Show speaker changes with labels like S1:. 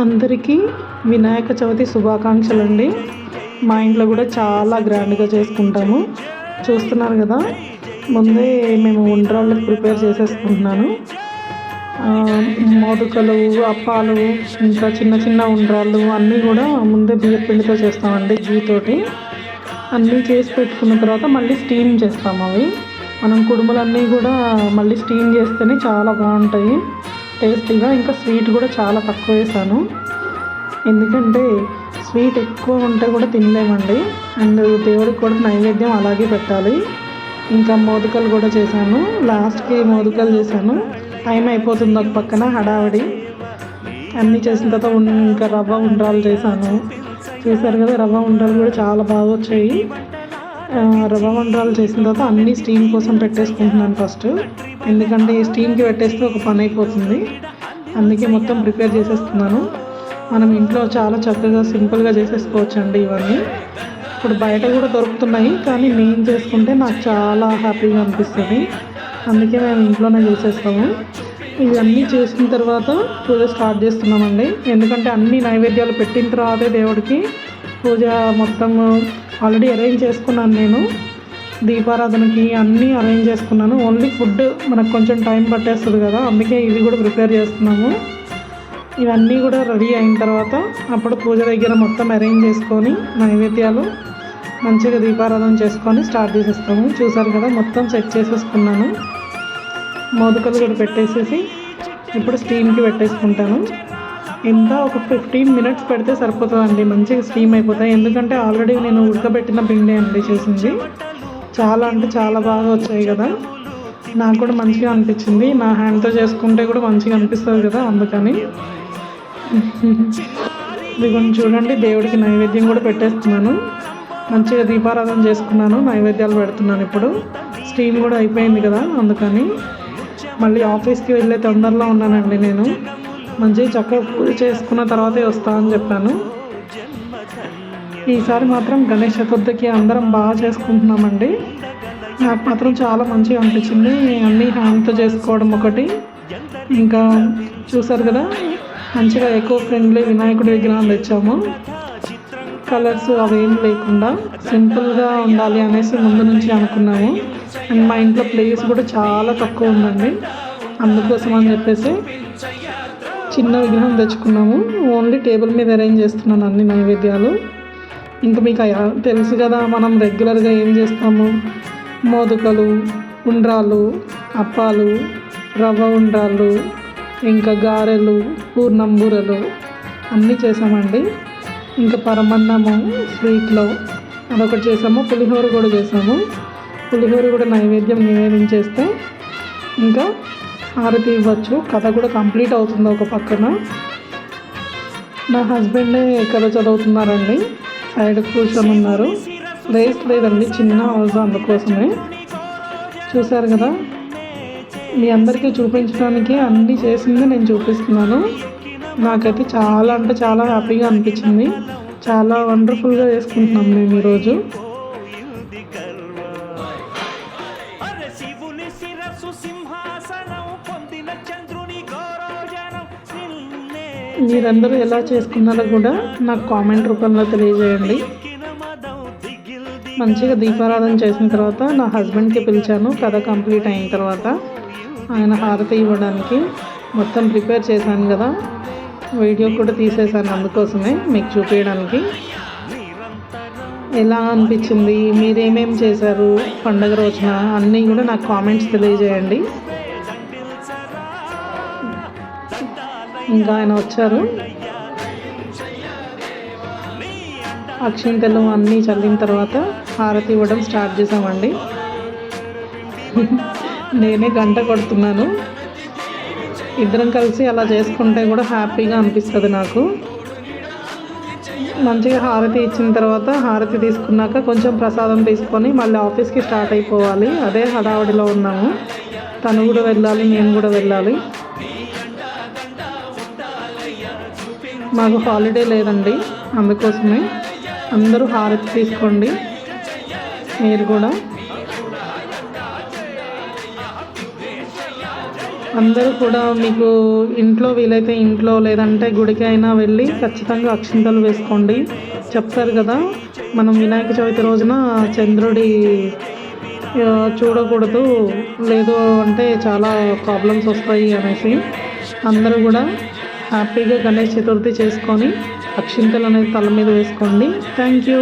S1: అందరికీ వినాయక చవితి శుభాకాంక్షలు అండి మా ఇంట్లో కూడా చాలా గ్రాండ్గా చేసుకుంటాము. చూస్తున్నారు కదా ముందే మేము ఉండ్రాళ్ళకి ప్రిపేర్ చేసేసుకుంటున్నాను. మోదుకలు మోదకలు అప్పాలు ఇంకా చిన్న చిన్న ఉండ్రాళ్ళు అన్నీ కూడా ముందే బియ్య పిండితో చేస్తామండి గీతోటి అన్నీ చేసి పెట్టుకున్న తర్వాత మళ్ళీ స్టీమ్ చేస్తాము అవి. మనం కుడుములన్నీ కూడా మళ్ళీ స్టీమ్ చేస్తేనే చాలా బాగుంటాయి. టేస్టీగా ఇంకా స్వీట్ కూడా చాలా తక్కువ వేసాను. ఎందుకంటే స్వీట్ ఎక్కువ ఉంటే కూడా తినలేమండి. అండ్ దేవుడికి కూడా నైవేద్యం అలాగే పెట్టాలి. ఇంకా మోదకలు కూడా చేశాను. లాస్ట్కి మోదకలు చేశాను. టైం అయిపోతుంది ఒక పక్కన హడావిడి. అన్నీ చేసిన తర్వాత ఇంకా రవ్వ ఉండ్రాలు చేశాను. చూసారు కదా రవ్వ ఉండ్రాలు కూడా చాలా బాగా వచ్చాయి. రవ్వ వంటలు చేసిన తర్వాత అన్నీ స్టీమ్ కోసం పెట్టేసుకుంటున్నాను ఫస్ట్. ఎందుకంటే ఈ స్టీమ్కి పెట్టేస్తే ఒక పని అయిపోతుంది. అందుకే మొత్తం ప్రిపేర్ చేసేస్తున్నాను. మనం ఇంట్లో చాలా చక్కగా సింపుల్గా చేసేసుకోవచ్చు అండి ఇవన్నీ. ఇప్పుడు బయట కూడా దొరుకుతున్నాయి కానీ నేను చేసుకుంటే నాకు చాలా హ్యాపీగా అనిపిస్తుంది. అందుకే మేము ఇంట్లోనే చేసేస్తాము. ఇవన్నీ చేసిన తర్వాత పూజ స్టార్ట్ చేస్తున్నామండి. ఎందుకంటే అన్ని నైవేద్యాలు పెట్టిన తర్వాతే దేవుడికి పూజ మొత్తం ఆల్రెడీ అరేంజ్ చేసుకున్నాను నేను. దీపారాధనకి అన్నీ అరేంజ్ చేసుకున్నాను. ఓన్లీ ఫుడ్ మనకు కొంచెం టైం పట్టేస్తుంది కదా అందుకే ఇవి కూడా ప్రిపేర్ చేస్తున్నాము. ఇవన్నీ కూడా రెడీ అయిన తర్వాత అప్పుడు పూజ దగ్గర మొత్తం అరేంజ్ చేసుకొని నైవేద్యాలు మంచిగా దీపారాధన చేసుకొని స్టార్ట్ చేసేస్తాము. చూసారు కదా మొత్తం సెట్ చేసేసుకున్నాను. మోదకలు కూడా పెట్టేసేసి ఇప్పుడు స్టీమ్కి పెట్టేసుకుంటాను. ఇంత ఒక ఫిఫ్టీన్ మినిట్స్ పెడితే సరిపోతుందండి. మంచిగా స్టీమ్ అయిపోతాయి. ఎందుకంటే ఆల్రెడీ నేను ఉడకబెట్టిన పిండి అండి చేసింది. చాలా అంటే చాలా బాగా వచ్చాయి కదా. నాకు కూడా మంచిగా అనిపించింది. నా హ్యాండ్తో చేసుకుంటే కూడా మంచిగా అనిపిస్తుంది కదా అందుకని. ఇదిగోండి చూడండి దేవుడికి నైవేద్యం కూడా పెట్టేస్తున్నాను. మంచిగా దీపారాధన చేసుకున్నాను. నైవేద్యాలు పెడుతున్నాను ఇప్పుడు. స్టీమ్ కూడా అయిపోయింది కదా అందుకని. మళ్ళీ ఆఫీస్కి వెళ్ళే తొందరలో ఉన్నానండి నేను. మంచిగా చక్కగా పూజ చేసుకున్న తర్వాతే వస్తా అని చెప్పాను. ఈసారి మాత్రం గణేష్ చతుర్థికి అందరం బాగా చేసుకుంటున్నామండి. నాకు మాత్రం చాలా మంచిగా అనిపించింది. అన్నీ హ్యాండ్తో చేసుకోవడం ఒకటి. ఇంకా చూసారు కదా మంచిగా ఎక్కువ ఫ్రెండ్లీ వినాయకుడి విగ్రహం తెచ్చాము. కలర్స్ అవేం లేకుండా సింపుల్గా ఉండాలి అనేసి ముందు నుంచి అనుకున్నాము. అండ్ మా ఇంట్లో ప్లేస్ కూడా చాలా తక్కువ ఉందండి. అందుకోసం అని చెప్పేసి చిన్న విగ్రహం తెచ్చుకున్నాము. ఓన్లీ టేబుల్ మీద అరేంజ్ చేస్తున్నాను అన్ని నైవేద్యాలు. ఇంకా మీకు తెలుసు కదా మనం రెగ్యులర్గా ఏం చేస్తాము? మోదుకలు ఉండ్రాలు అప్పాలు రవ్వ ఉండ్రాలు ఇంకా గారెలు పూర్ణంబూరలు అన్నీ చేసామండి. ఇంకా పరమన్నము స్వీట్లో అదొకటి చేసాము. పులిహోర కూడా చేసాము. పులిహోర కూడా నైవేద్యం నివేదించేస్తే ఇంకా హారతి ఇవ్వచ్చు. కథ కూడా కంప్లీట్ అవుతుంది ఒక పక్కన. నా హస్బెండే కథ చదువుతున్నారండి. సైడ్ కూర్చొని ఉన్నారు. ప్లేస్ లేదండి చిన్న హౌస్ అందుకోసమే. చూశారు కదా? మీ అందరికీ చూపించడానికి అన్నీ చేసింది నేను చూపిస్తున్నాను. నాకైతే చాలా అంటే చాలా హ్యాపీగా అనిపించింది. చాలా వండర్ఫుల్గా చేసుకుంటున్నాం మేము ఈరోజు.
S2: సింహ
S1: మీరందరూ ఎలా చేసుకున్నారో కూడా నాకు కామెంట్ రూపంలో తెలియజేయండి. మంచిగా దీపారాధన చేసిన తర్వాత నా హస్బెండ్కి పిలిచాను. కథ కంప్లీట్ అయిన తర్వాత ఆయన హారతి ఇవ్వడానికి మొత్తం ప్రిపేర్ చేశాను కదా. వీడియో కూడా తీసేశాను అందుకోసమే మీకు చూపించడానికి. ఎలా అనిపించింది? మీరేమేం చేశారు? పండగ రోజున అన్నీ కూడా నాకు కామెంట్స్ తెలియజేయండి. ఇంకా ఆయన వచ్చారు. అక్షింతలు అన్నీ చల్లిన తర్వాత హారతి ఇవ్వడం స్టార్ట్ చేసామండి నేనే గంట కొడుతున్నాను. ఇద్దరం కలిసి అలా చేసుకుంటే కూడా హ్యాపీగా అనిపిస్తుంది నాకు. మంచిగా హారతి ఇచ్చిన తర్వాత హారతి తీసుకున్నాక కొంచెం ప్రసాదం తీసుకొని మళ్ళీ ఆఫీస్కి స్టార్ట్ అయిపోవాలి. అదే హడావడిలో ఉన్నాము. తను కూడా వెళ్ళాలి నేను కూడా వెళ్ళాలి. మాకు హాలిడే లేదండి. అందుకోసమే అందరూ హారతి తీసుకోండి. మీరు కూడా. అందరూ కూడా మీకు ఇంట్లో వీలైతే ఇంట్లో లేదంటే గుడికి అయినా వెళ్ళి ఖచ్చితంగా అక్షింతలు వేసుకోండి. చెప్తారు కదా మనం వినాయక చవితి రోజున చంద్రుడి చూడకూడదు. లేదు అంటే చాలా ప్రాబ్లమ్స్ వస్తాయి అనేసి. అందరూ కూడా హ్యాపీగా గణేష్ చతుర్థి చేసుకొని అక్షింతలు అనేది తల మీద వేసుకోండి. Thank you